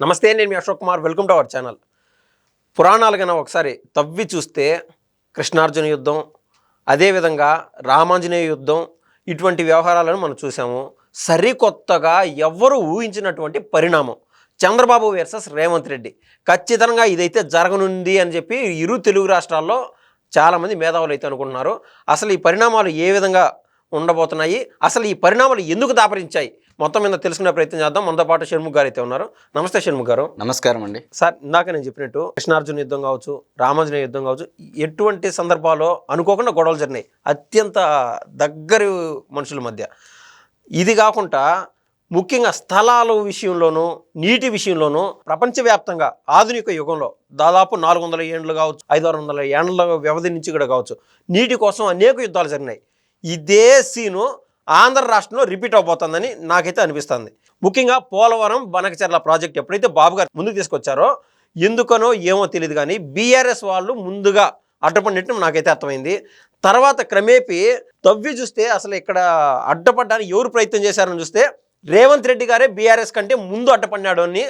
నమస్తే నేను మీ Ashok Kumar. Welcome to our channel. పురాణాలు కన్నా ఒకసారి తవ్వి చూస్తే కృష్ణార్జున యుద్ధం అదేవిధంగా రామాంజనేయ యుద్ధం ఇటువంటి వ్యవహారాలను మనం చూసాము సరికొత్తగా ఎవ్వరూ ఊహించినటువంటి పరిణామం. చంద్రబాబు వర్సెస్ రేవంత్ రెడ్డి. ఖచ్చితంగా ఇదైతే జరగనుంది అని చెప్పి ఇరు తెలుగు రాష్ట్రాల్లో చాలామంది మేధావులు అయితే అనుకుంటున్నారు. అసలు ఈ పరిణామాలు ఏ విధంగా ఉండబోతున్నాయి? అసలు ఈ పరిణామాలు ఎందుకు దాపరించాయి? మొత్తం మీద తెలుసుకునే ప్రయత్నం చేద్దాం. మనతో పాటు షణ్ముఖ్ గారు అయితే ఉన్నారు. నమస్తే షణ్ముఖ్ గారు. నమస్కారం అండి. సార్ ఇందాక నేను చెప్పినట్టు కృష్ణార్జున యుద్ధం కావచ్చు రామాంజనేయ యుద్ధం కావచ్చు ఎటువంటి సందర్భాల్లో అనుకోకుండా గొడవలు జరిగినాయి. అత్యంత దగ్గరి మనుషుల మధ్య. ఇది కాకుండా ముఖ్యంగా స్థలాల విషయంలోనూ నీటి విషయంలోనూ ప్రపంచవ్యాప్తంగా ఆధునిక యుగంలో దాదాపు నాలుగు వందల ఏండ్లు కావచ్చు ఐదు ఆరు వందల ఏండ్ల వ్యవధి నుంచి కూడా కావచ్చు నీటి కోసం అనేక యుద్ధాలు జరిగినాయి. ఇదే సీను ఆంధ్ర రాష్ట్రంలో రిపీట్ అవబోతుందని నాకైతే అనిపిస్తుంది. ముఖ్యంగా పోలవరం బనకచర్ల ప్రాజెక్ట్ ఎప్పుడైతే బాబు గారు ముందుకు తీసుకొచ్చారో ఎందుకనో ఏమో తెలియదు కానీ బీఆర్ఎస్ వాళ్ళు ముందుగా అడ్డపడినట్టు నాకైతే అర్థమైంది. తర్వాత క్రమేపీ తవ్వి చూస్తే అసలు ఇక్కడ అడ్డపడడానికి ఎవరు ప్రయత్నం చేశారని చూస్తే రేవంత్ రెడ్డి గారే బీఆర్ఎస్ కంటే ముందు అడ్డపడినాడు అని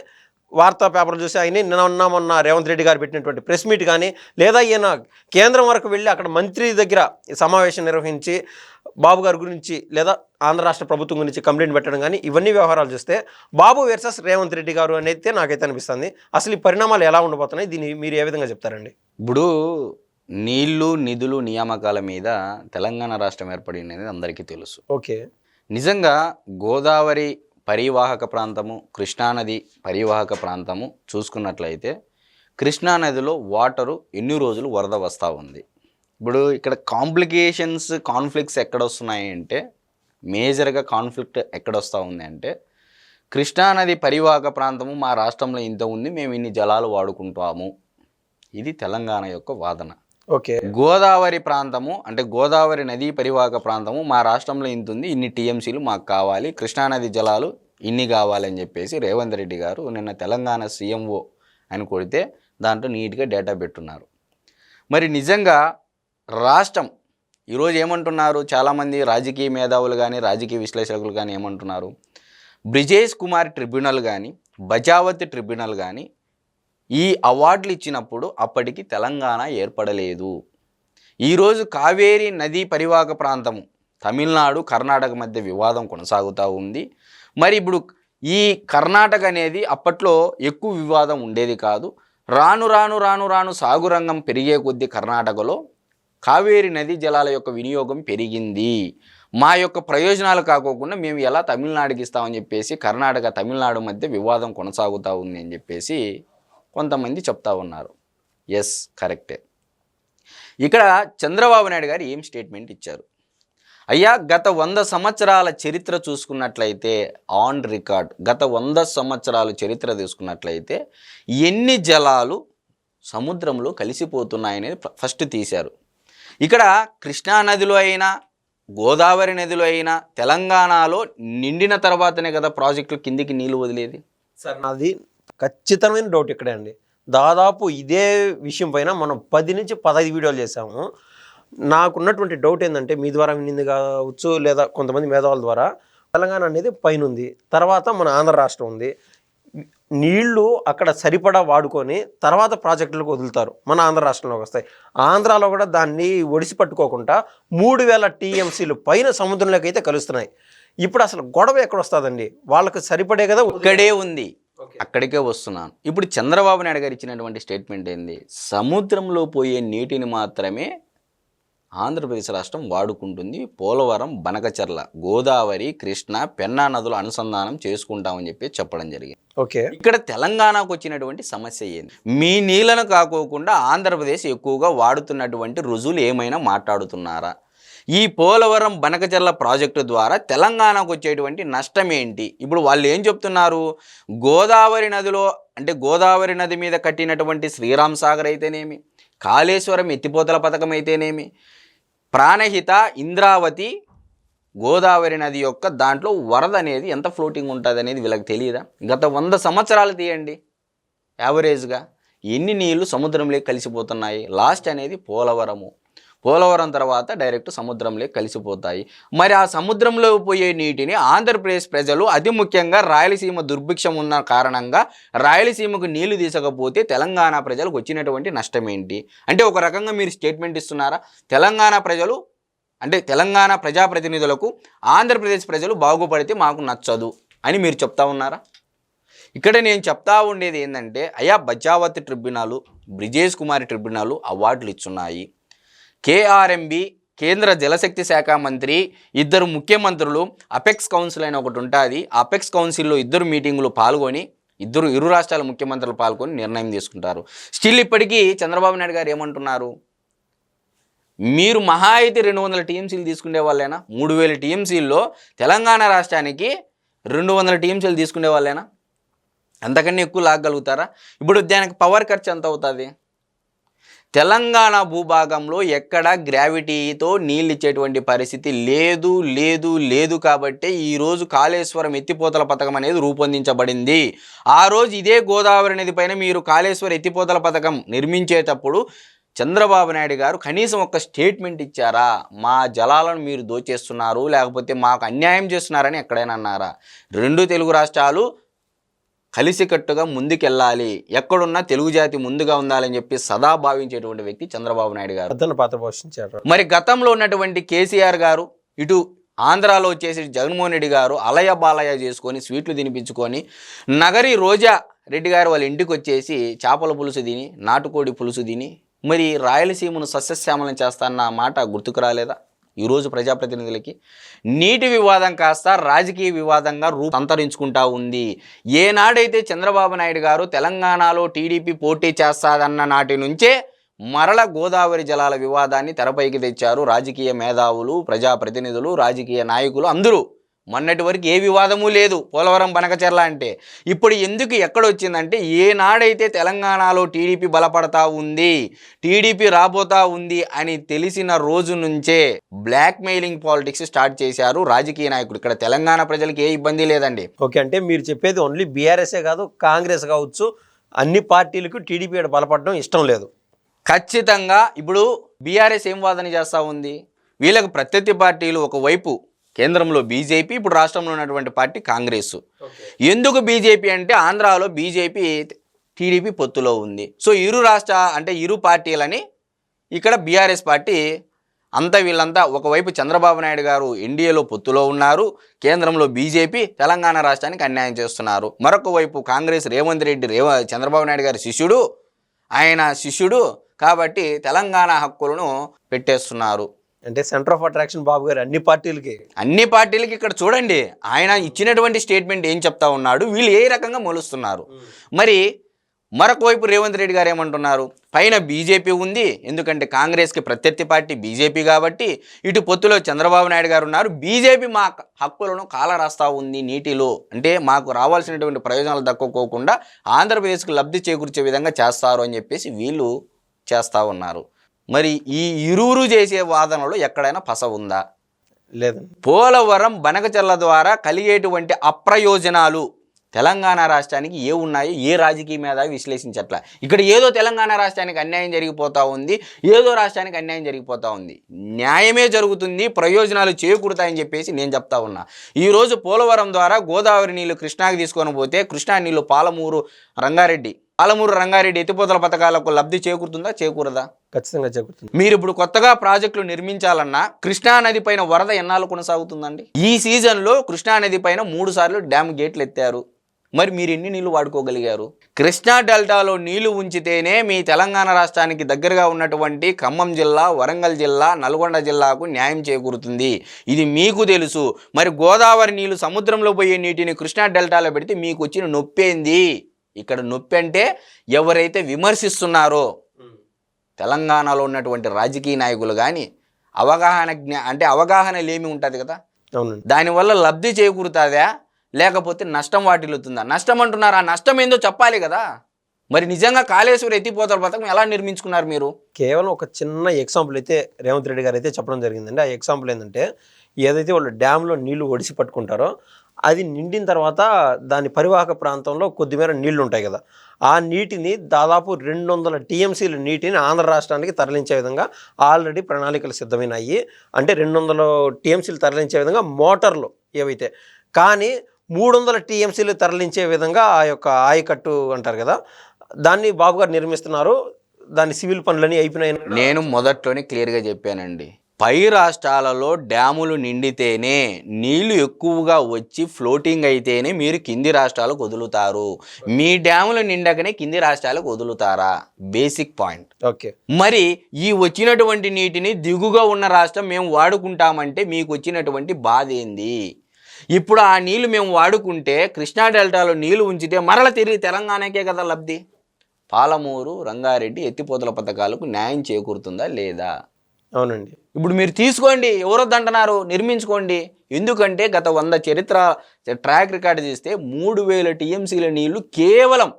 వార్తా పేపర్లు చూసి ఆయన నిన్న మొన్న రేవంత్ రెడ్డి గారు పెట్టినటువంటి ప్రెస్ మీట్ కానీ లేదా ఈయన కేంద్రం వరకు వెళ్ళి అక్కడ మంత్రి దగ్గర సమావేశం నిర్వహించి బాబు గారి గురించి లేదా ఆంధ్ర రాష్ట్ర ప్రభుత్వం గురించి కంప్లైంట్ పెట్టడం కానీ ఇవన్నీ వ్యవహారాలు చూస్తే బాబు వర్సెస్ రేవంత్ రెడ్డి గారు అనేది నాకైతే అనిపిస్తుంది. అసలు ఈ పరిణామాలు ఎలా ఉండబోతున్నాయి? దీన్ని మీరు ఏ విధంగా చెప్తారండి? ఇప్పుడు నీళ్ళు నిధులు నియామకాల మీద తెలంగాణ రాష్ట్రం ఏర్పడినది అందరికీ తెలుసు. ఓకే. నిజంగా గోదావరి పరివాహక ప్రాంతము కృష్ణానది పరివాహక ప్రాంతము చూసుకున్నట్లయితే కృష్ణానదిలో వాటరు ఎన్ని రోజులు వరద వస్తూ ఉంది? ఇప్పుడు ఇక్కడ కాంప్లికేషన్స్ కాన్ఫ్లిక్ట్స్ ఎక్కడ వస్తున్నాయి అంటే మేజర్గా కాన్ఫ్లిక్ట్ ఎక్కడ వస్తూ ఉంది అంటే కృష్ణానది పరివాహక ప్రాంతము మా రాష్ట్రంలో ఇంత ఉంది మేము ఇన్ని జలాలు వాడుకుంటాము. ఇది తెలంగాణ యొక్క వాదన. ఓకే. గోదావరి ప్రాంతము అంటే గోదావరి నదీ పరివాహక ప్రాంతము మా రాష్ట్రంలో ఇంత ఉంది ఇన్ని టీఎంసీలు మాకు కావాలి కృష్ణానది జలాలు ఇన్ని కావాలని చెప్పేసి రేవంత్ రెడ్డి గారు నిన్న తెలంగాణ సీఎంఓ అని కొడితే దాంట్లో నీట్గా డేటా పెట్టున్నారు. మరి నిజంగా రాష్ట్రం. ఈరోజు ఏమంటున్నారు? చాలామంది రాజకీయ మేధావులు కానీ రాజకీయ విశ్లేషకులు కానీ ఏమంటున్నారు? బ్రిజేష్ కుమార్ ట్రిబ్యునల్ కానీ బజావతి ట్రిబ్యునల్ కానీ ఈ అవార్డులు ఇచ్చినప్పుడు అప్పటికి తెలంగాణ ఏర్పడలేదు. ఈరోజు కావేరీ నదీ పరివాహక ప్రాంతము తమిళనాడు కర్ణాటక మధ్య వివాదం కొనసాగుతూ ఉంది. మరి ఇప్పుడు ఈ కర్ణాటక అనేది అప్పట్లో ఎక్కువ వివాదం ఉండేది కాదు. రాను రాను రాను రాను సాగు రంగం పెరిగే కొద్దీ కర్ణాటకలో కావేరి నదీ జలాల యొక్క వినియోగం పెరిగింది. మా యొక్క ప్రయోజనాలు కాకోకుండా మేము ఎలా తమిళనాడుకి ఇస్తామని చెప్పేసి కర్ణాటక తమిళనాడు మధ్య వివాదం కొనసాగుతూ ఉంది అని చెప్పేసి కొంతమంది చెప్తా ఉన్నారు. ఎస్ కరెక్టే ఇక్కడ చంద్రబాబు నాయుడు గారు ఏం స్టేట్మెంట్ ఇచ్చారు? అయ్యా గత వంద సంవత్సరాల చరిత్ర చూసుకున్నట్లయితే ఆన్ రికార్డ్ గత వంద సంవత్సరాల చరిత్ర తీసుకున్నట్లయితే ఎన్ని జలాలు సముద్రంలో కలిసిపోతున్నాయనేది ఫస్ట్ తీశారు. ఇక్కడ కృష్ణా నదిలో అయినా గోదావరి నదిలో అయినా తెలంగాణలో నిండిన తర్వాతనే కదా ప్రాజెక్టులు కిందికి నీళ్ళు వదిలేది? సార్ నాది ఖచ్చితమైన డౌట్ ఇక్కడే అండి. దాదాపు ఇదే విషయం పైన మనం పది నుంచి పదహైదు వీడియోలు చేసాము నాకున్నటువంటి డౌట్ ఏంటంటే మీ ద్వారా వినింది కావచ్చు లేదా కొంతమంది మేధావుల ద్వారా తెలంగాణ అనేది పైన ఉంది తర్వాత మన ఆంధ్ర రాష్ట్రం ఉంది. నీళ్ళు అక్కడ సరిపడా వాడుకొని తర్వాత ప్రాజెక్టులకు వదులుతారు. మన ఆంధ్ర రాష్ట్రంలోకి వస్తాయి. ఆంధ్రాలో కూడా దాన్ని ఒడిసి పట్టుకోకుండా మూడు వేల టీఎంసీలు పైన సముద్రంలోకి అయితే కలుస్తున్నాయి. ఇప్పుడు అసలు గొడవ ఎక్కడ వస్తుందండి? వాళ్ళకి సరిపడే కదా ఇక్కడే ఉంది. అక్కడికే వస్తున్నాను. ఇప్పుడు చంద్రబాబు నాయుడు గారు ఇచ్చినటువంటి స్టేట్మెంట్ ఏంది? సముద్రంలో పోయే నీటిని మాత్రమే ఆంధ్రప్రదేశ్ రాష్ట్రం వాడుకుంటుంది. పోలవరం బనకచర్ల గోదావరి కృష్ణ పెన్నా నదులు అనుసంధానం చేసుకుంటామని చెప్పి చెప్పడం జరిగింది. ఓకే. ఇక్కడ తెలంగాణకు వచ్చినటువంటి సమస్య ఏంది? మీ నీళ్ళను కాకోకుండా ఆంధ్రప్రదేశ్ ఎక్కువగా వాడుతున్నటువంటి రుజువులు ఏమైనా మాట్లాడుతున్నారా? ఈ పోలవరం బనకచర్ల ప్రాజెక్టు ద్వారా తెలంగాణకు వచ్చేటువంటి నష్టం ఏంటి? ఇప్పుడు వాళ్ళు ఏం చెప్తున్నారు? గోదావరి నదిలో అంటే గోదావరి నది మీద కట్టినటువంటి శ్రీరామ్ సాగర్ అయితేనేమి? కాళేశ్వరం ఎత్తిపోతల పథకం అయితేనేమి ప్రాణహిత ఇంద్రావతి గోదావరి నది యొక్క దాంట్లో వరద అనేది ఎంత ఫ్లోటింగ్ ఉంటుంది అనేది వీళ్ళకి తెలియదా గత వంద సంవత్సరాలు తీయండి యావరేజ్గా ఎన్ని నీళ్ళు సముద్రంలోకి కలిసిపోతున్నాయి? లాస్ట్ అనేది పోలవరము. పోలవరం తర్వాత డైరెక్ట్ సముద్రంలో కలిసిపోతాయి. మరి ఆ సముద్రంలో పోయే నీటిని ఆంధ్రప్రదేశ్ ప్రజలు అతి ముఖ్యంగా రాయలసీమ దుర్భిక్షం ఉన్న కారణంగా రాయలసీమకు నీళ్ళు తీసకపోతే తెలంగాణ ప్రజలకు వచ్చినటువంటి నష్టం ఏంటి అంటే ఒక రకంగా మీరు స్టేట్మెంట్ ఇస్తున్నారా? తెలంగాణ ప్రజలు అంటే తెలంగాణ ప్రజాప్రతినిధులకు ఆంధ్రప్రదేశ్ ప్రజలు బాగుపడితే మాకు నచ్చదు అని మీరు చెప్తా ఉన్నారా? ఇక్కడ నేను చెప్తా ఉండేది ఏంటంటే అయా బచావత్ ట్రిబ్యునల్ బ్రిజేష్ కుమారి ట్రిబ్యునల్ అవార్డులు ఇచ్చున్నాయి. కేఆర్ఎంబి కేంద్ర జలశక్తి శాఖ మంత్రి ఇద్దరు ముఖ్యమంత్రులు అపెక్స్ కౌన్సిల్ అని ఒకటి ఉంటుంది. అపెక్స్ కౌన్సిల్లో ఇద్దరు మీటింగులు పాల్గొని ఇద్దరు ఇరు రాష్ట్రాల ముఖ్యమంత్రులు పాల్గొని నిర్ణయం తీసుకుంటారు. స్టిల్ ఇప్పటికీ చంద్రబాబు నాయుడు గారు ఏమంటున్నారు? మీరు మహా అయితే రెండు వందల టీఎంసీలు తీసుకునే వాళ్ళేనా? మూడు వేల టీఎంసీల్లో తెలంగాణ రాష్ట్రానికి రెండు వందల టీఎంసీలు తీసుకునే వాళ్ళేనా? అంతకన్నా ఎక్కువ లాగలుగుతారా ఇప్పుడు దానికి పవర్ ఖర్చు ఎంత అవుతుంది? తెలంగాణ భూభాగంలో ఎక్కడ గ్రావిటీతో నీళ్ళు ఇచ్చేటువంటి పరిస్థితి లేదు లేదు లేదు కాబట్టి ఈరోజు కాళేశ్వరం ఎత్తిపోతల పథకం అనేది రూపొందించబడింది. ఆ రోజు ఇదే గోదావరి నది పైన మీరు కాళేశ్వర ఎత్తిపోతల పథకం నిర్మించేటప్పుడు చంద్రబాబు నాయుడు గారు కనీసం ఒక స్టేట్మెంట్ ఇచ్చారా? మా జలాలను మీరు దోచేస్తున్నారు లేకపోతే మాకు అన్యాయం చేస్తున్నారని ఎక్కడైనా అన్నారా? రెండు తెలుగు రాష్ట్రాలు కలిసికట్టుగా ముందుకెళ్ళాలి. ఎక్కడున్నా తెలుగు జాతి ముందుగా ఉండాలని చెప్పి సదా భావించేటువంటి వ్యక్తి చంద్రబాబు నాయుడు గారు. పాత్ర పోషించారు. మరి గతంలో ఉన్నటువంటి కేసీఆర్ గారు ఇటు ఆంధ్రాలో వచ్చేసి జగన్మోహన్ రెడ్డి గారు అలయ బాలయ చేసుకొని స్వీట్లు తినిపించుకొని నగరి రోజా రెడ్డి గారు వాళ్ళ ఇంటికి వచ్చేసి చేపల పులుసు తిని నాటుకోడి పులుసు తిని మరి రాయలసీమను సస్యశ్యామలం చేస్తాన్న మాట గుర్తుకు రాలేదా? ఈరోజు ప్రజాప్రతినిధులకి నీటి వివాదం కాస్త రాజకీయ వివాదంగా రూపాంతరించుకుంటా ఉంది. ఏనాడైతే చంద్రబాబు నాయుడు గారు తెలంగాణలో టీడీపీ పోటీ చేస్తాదన్న నాటి నుంచే మరల గోదావరి జలాల వివాదాన్ని తెరపైకి తెచ్చారు. రాజకీయ మేధావులు ప్రజాప్రతినిధులు రాజకీయ నాయకులు అందరూ మొన్నటి వరకు ఏ వివాదము లేదు పోలవరం బనకచెర్ల అంటే. ఇప్పుడు ఎందుకు ఎక్కడొచ్చిందంటే ఏనాడైతే తెలంగాణలో టీడీపీ బలపడతా ఉంది టీడీపీ రాబోతా ఉంది అని తెలిసిన రోజు నుంచే బ్లాక్ మెయిలింగ్ పాలిటిక్స్ స్టార్ట్ చేశారు రాజకీయ నాయకుడు. ఇక్కడ తెలంగాణ ప్రజలకు ఏ ఇబ్బంది లేదండి. ఓకే అంటే మీరు చెప్పేది ఓన్లీ బీఆర్ఎస్ఏ కాదు కాంగ్రెస్ కావచ్చు అన్ని పార్టీలకు టీడీపీ బలపడడం ఇష్టం లేదు. ఖచ్చితంగా ఇప్పుడు బీఆర్ఎస్ ఏం వాదన చేస్తూ ఉంది? వీళ్ళకి ప్రత్యర్థి పార్టీలు ఒకవైపు కేంద్రంలో బీజేపీ ఇప్పుడు రాష్ట్రంలో ఉన్నటువంటి పార్టీ కాంగ్రెస్. ఎందుకు బీజేపీ అంటే ఆంధ్రాలో బీజేపీ టీడీపీ పొత్తులో ఉంది. సో ఇరు రాష్ట్ర అంటే ఇరు పార్టీలని ఇక్కడ బీఆర్ఎస్ పార్టీ అంతా వీళ్ళంతా ఒకవైపు చంద్రబాబు నాయుడు గారు ఎన్డీఏలో పొత్తులో ఉన్నారు. కేంద్రంలో బీజేపీ తెలంగాణ రాష్ట్రానికి అన్యాయం చేస్తున్నారు. మరొక వైపు కాంగ్రెస్ రేవంత్ రెడ్డి రేవ చంద్రబాబు నాయుడు గారి శిష్యుడు ఆయన శిష్యుడు కాబట్టి తెలంగాణ హక్కులను పెట్టేస్తున్నారు. అంటే సెంటర్ ఆఫ్ అట్రాక్షన్ బాబు గారు అన్ని పార్టీలకి. అన్ని పార్టీలకి ఇక్కడ చూడండి ఆయన ఇచ్చినటువంటి స్టేట్మెంట్ ఏం చెప్తా ఉన్నాడు వీళ్ళు ఏ రకంగా మొలుస్తున్నారు. మరి మరొక వైపు రేవంత్ రెడ్డి గారు ఏమంటున్నారు పైన బీజేపీ ఉంది ఎందుకంటే కాంగ్రెస్కి ప్రత్యర్థి పార్టీ బీజేపీ కాబట్టి ఇటు పొత్తులో చంద్రబాబు నాయుడు గారు ఉన్నారు బీజేపీ మా హక్కులను కాలరాస్తా ఉంది నీటిలో. అంటే మాకు రావాల్సినటువంటి ప్రయోజనాలు దక్కుకోకుండా ఆంధ్రప్రదేశ్కు లబ్ధి చేకూర్చే విధంగా చేస్తారు అని చెప్పేసి వీళ్ళు చేస్తూ ఉన్నారు. మరి ఈ ఇరువురు చేసే వాదనలో ఎక్కడైనా పస ఉందా? లేదండి. పోలవరం బనకచర్ల ద్వారా కలిగేటువంటి అప్రయోజనాలు తెలంగాణ రాష్ట్రానికి ఏ ఉన్నాయో ఏ రాజకీయ మేధావి విశ్లేషించట్ల. ఇక్కడ ఏదో తెలంగాణ రాష్ట్రానికి అన్యాయం జరిగిపోతూ ఉంది ఏదో రాష్ట్రానికి అన్యాయం జరిగిపోతూ ఉంది. న్యాయమే జరుగుతుంది ప్రయోజనాలు చేకూరుతాయని చెప్పేసి నేను చెప్తా ఉన్నా. ఈరోజు పోలవరం ద్వారా గోదావరి నీళ్ళు కృష్ణాకి తీసుకొని పోతే కృష్ణా నీళ్ళు పాలమూరు రంగారెడ్డి పాలమూరు రంగారెడ్డి ఎత్తిపోతల పథకాలకు లబ్ధి చేకూరుతుందా చేకూరదా? ఖచ్చితంగా జరుగుతుంది. మీరు ఇప్పుడు కొత్తగా ప్రాజెక్టులు నిర్మించాలన్నా కృష్ణానది పైన వరద ఎన్నాళ్ళు కొనసాగుతుందండి? ఈ సీజన్లో కృష్ణా నది పైన మూడు సార్లు డ్యామ్ గేట్లు ఎత్తారు. మరి మీరు ఎన్ని నీళ్ళు వాడుకోగలిగారు? కృష్ణా డెల్టాలో నీళ్ళు ఉంచితేనే మీ తెలంగాణ రాష్ట్రానికి దగ్గరగా ఉన్నటువంటి ఖమ్మం జిల్లా వరంగల్ జిల్లా నల్గొండ జిల్లాకు న్యాయం చేకూరుతుంది. ఇది మీకు తెలుసు. మరి గోదావరి నీళ్ళు సముద్రంలో పోయే నీటిని కృష్ణా డెల్టాలో పెడితే మీకు వచ్చిన నొప్పేంది? ఇక్కడ నొప్పి అంటే ఎవరైతే విమర్శిస్తున్నారో తెలంగాణలో ఉన్నటువంటి రాజకీయ నాయకులు కానీ అవగాహన జ్ఞా అంటే అవగాహన లేమి ఉంటుంది కదా? దానివల్ల లబ్ధి చేకూరుతుందా? లేకపోతే నష్టం వాటిల్లుతుందా? నష్టం అంటున్నారు? ఆ నష్టం ఏందో చెప్పాలి కదా? మరి నిజంగా కాళేశ్వరం ఎత్తిపోతల పథకం ఎలా నిర్మించుకున్నారు మీరు? కేవలం ఒక చిన్న ఎగ్జాంపుల్ అయితే రేవంత్ రెడ్డి గారు అయితే చెప్పడం జరిగిందండి. ఆ ఎగ్జాంపుల్ ఏంటంటే ఏదైతే వాళ్ళు డ్యామ్లో నీళ్ళు ఒడిసి పట్టుకుంటారో అది నిండిన తర్వాత దాని పరివాహక ప్రాంతంలో కొద్దిమేర నీళ్ళు ఉంటాయి కదా. ఆ నీటిని దాదాపు రెండు వందల టీఎంసీల నీటిని ఆంధ్ర రాష్ట్రానికి తరలించే విధంగా ఆల్రెడీ ప్రణాళికలు సిద్ధమైనాయి. అంటే రెండు వందల టీఎంసీలు తరలించే విధంగా మోటార్లు ఏవైతే కానీ మూడు వందల టీఎంసీలు తరలించే విధంగా ఆ యొక్క ఆయకట్టు అంటారు కదా దాన్ని బాబు గారు నిర్మిస్తున్నారు. దాని సివిల్ పనులన్నీ అయిపోయినాయి. నేను మొదట్లోనే క్లియర్గా చెప్పానండి. పై రాష్ట్రాలలో డ్యాములు నిండితేనే నీళ్ళు ఎక్కువగా వచ్చి ఫ్లోటింగ్ అయితేనే మీరు కింది రాష్ట్రాలకు వదులుతారు. మీ డ్యాములు నిండకనే కింది రాష్ట్రాలకు వదులుతారా? Basic point. ఓకే. మరి ఈ వచ్చినటువంటి నీటిని దిగుగా ఉన్న రాష్ట్రం మేము వాడుకుంటామంటే మీకు వచ్చినటువంటి బాధ ఏంది? ఇప్పుడు ఆ నీళ్ళు మేము వాడుకుంటే కృష్ణా డెల్టాలో నీళ్ళు ఉంచితే మరల తిరిగి తెలంగాణకే కదా లబ్ధి? పాలమూరు రంగారెడ్డి ఎత్తిపోతల పథకాలకు న్యాయం చేకూరుతుందా లేదా? అవునండి. ఇప్పుడు మీరు తీసుకోండి ఎవరొద్దంటున్నారు నిర్మించుకోండి. ఎందుకంటే గత వంద చరిత్ర ట్రాక్ రికార్డు చేస్తే మూడు వేల టీఎంసీల నీళ్ళు కేవలం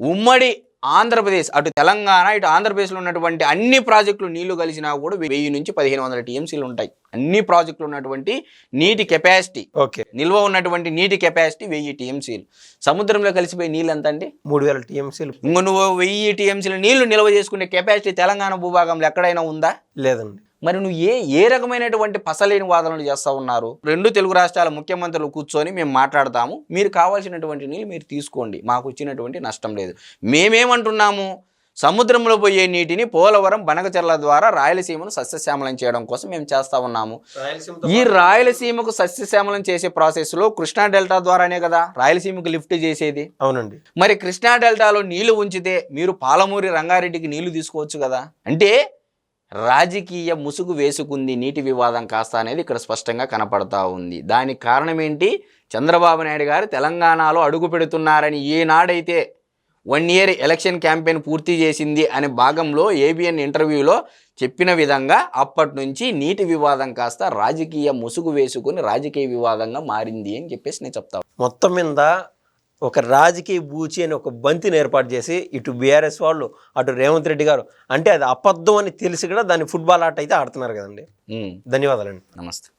ఉమ్మడి ఆంధ్రప్రదేశ్ అటు తెలంగాణ ఇటు ఆంధ్రప్రదేశ్లో ఉన్నటువంటి అన్ని ప్రాజెక్టులు నీళ్ళు కలిసినా కూడా వెయ్యి నుంచి పదిహేను వందల టీఎంసీలు ఉంటాయి. అన్ని ప్రాజెక్టులు ఉన్నటువంటి నీటి కెపాసిటీ ఓకే. నిల్వ ఉన్నటువంటి నీటి కెపాసిటీ వెయ్యి టీఎంసీలు. సముద్రంలో కలిసిపోయి నీళ్ళు ఎంత అండి మూడు వేల టీఎంసీలు. ఇంకో నువ్వు వెయ్యి టీఎంసీల నీళ్ళు నిల్వ చేసుకునే కెపాసిటీ తెలంగాణ భూభాగంలో ఎక్కడైనా ఉందా? లేదండి. మరి నువ్వు ఏ ఏ రకమైనటువంటి పసలేని వాదనలు చేస్తూ ఉన్నారు? రెండు తెలుగు రాష్ట్రాల ముఖ్యమంత్రులు కూర్చొని మేము మాట్లాడతాము మీరు కావాల్సినటువంటి నీళ్ళు మీరు తీసుకోండి. మాకు వచ్చినటువంటి నష్టం లేదు. మేమేమంటున్నాము? సముద్రంలో పోయే నీటిని పోలవరం బనకచెర్ల ద్వారా రాయలసీమను సస్యశ్యామలం చేయడం కోసం మేము చేస్తా ఉన్నాము. ఈ రాయలసీమకు సస్యశ్యామలం చేసే ప్రాసెస్లో కృష్ణా డెల్టా ద్వారానే కదా రాయలసీమకు లిఫ్ట్ చేసేది? అవునండి. మరి కృష్ణా డెల్టాలో నీళ్ళు ఉంచితే మీరు పాలమూరి రంగారెడ్డికి నీళ్ళు తీసుకోవచ్చు కదా? అంటే రాజకీయ ముసుగు వేసుకుంది నీటి వివాదం కాస్త అనేది ఇక్కడ స్పష్టంగా కనపడతా ఉంది. దానికి కారణం ఏంటి చంద్రబాబు నాయుడు గారు తెలంగాణలో అడుగు పెడుతున్నారని ఏనాడైతే వన్ ఇయర్ ఎలక్షన్ క్యాంపెయిన్ పూర్తి చేసింది అనే భాగంలో ఏబిఎన్ ఇంటర్వ్యూలో చెప్పిన విధంగా అప్పటి నుంచి నీటి వివాదం కాస్త రాజకీయ ముసుగు వేసుకుని రాజకీయ వివాదంగా మారింది అని చెప్పేసి నేను చెప్తా మొత్తం మీద ఒక రాజకీయ బూచి అని ఒక బంతిని ఏర్పాటు చేసి ఇటు బీఆర్ఎస్ వాళ్ళు అటు రేవంత్ రెడ్డి గారు. అంటే అది అబద్ధం అని తెలిసి కూడా దాన్ని ఫుట్బాల్ ఆట అయితే ఆడుతున్నారు కదండి. ధన్యవాదాలండి. నమస్తే.